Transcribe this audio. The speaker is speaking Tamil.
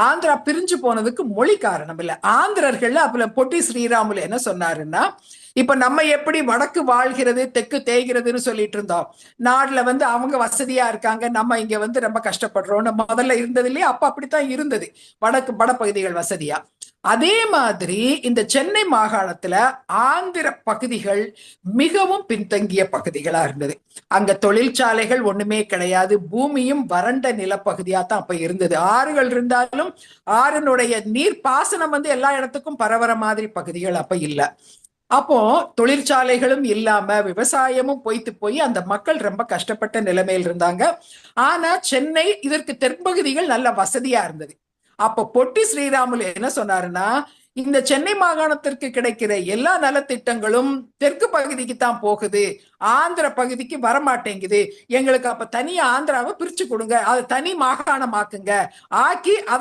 ஆந்திரா பிரிஞ்சு போனதுக்கு மொழி காரணம் இல்ல. ஆந்திரர்கள் அப்பல பொட்டி ஸ்ரீராமுல என்ன சொன்னாருன்னா இப்ப நம்ம எப்படி வடக்கு வாழ்கிறது தெற்கு தேய்கிறதுன்னு சொல்லிட்டு இருந்தோம். நாடுல வந்து அவங்க வசதியா இருக்காங்க நம்ம இங்க வந்து ரொம்ப கஷ்டப்படுறோம்னு முதல்ல இருந்தது இல்லையா? அப்ப அப்படித்தான் இருந்தது. வடக்கு வடபகுதிகள் வசதியா. அதே மாதிரி இந்த சென்னை மாகாணத்துல ஆந்திர பகுதிகள் மிகவும் பின்தங்கிய பகுதிகளா இருந்தது. அங்க தொழிற்சாலைகள் ஒண்ணுமே கிடையாது. பூமியும் வறண்ட நிலப்பகுதியா தான் அப்ப இருந்தது. ஆறுகள் இருந்தாலும் ஆறினுடைய நீர் பாசனம் வந்து எல்லா இடத்துக்கும் பரவற மாதிரி பகுதிகள் அப்ப இல்ல. அப்போ தொழிற்சாலைகளும் இல்லாம விவசாயமும் போய்த்து போய் அந்த மக்கள் ரொம்ப கஷ்டப்பட்ட நிலைமையில் இருந்தாங்க. ஆனா சென்னை இதற்கு தென்பகுதிகள் நல்ல வசதியா இருந்தது. அப்ப பொட்டி ஸ்ரீராமுல் என்ன சொன்னாருன்னா இந்த சென்னை மாகாணத்திற்கு கிடைக்கிற எல்லா நலத்திட்டங்களும் தெற்கு பகுதிக்கு தான் போகுது ஆந்திர பகுதிக்கு வரமாட்டேங்குது. எங்களுக்கு அப்ப தனி ஆந்திராவை பிரிச்சு கொடுங்க அதை தனி மாகாணமாக்குங்க. ஆக்கி அத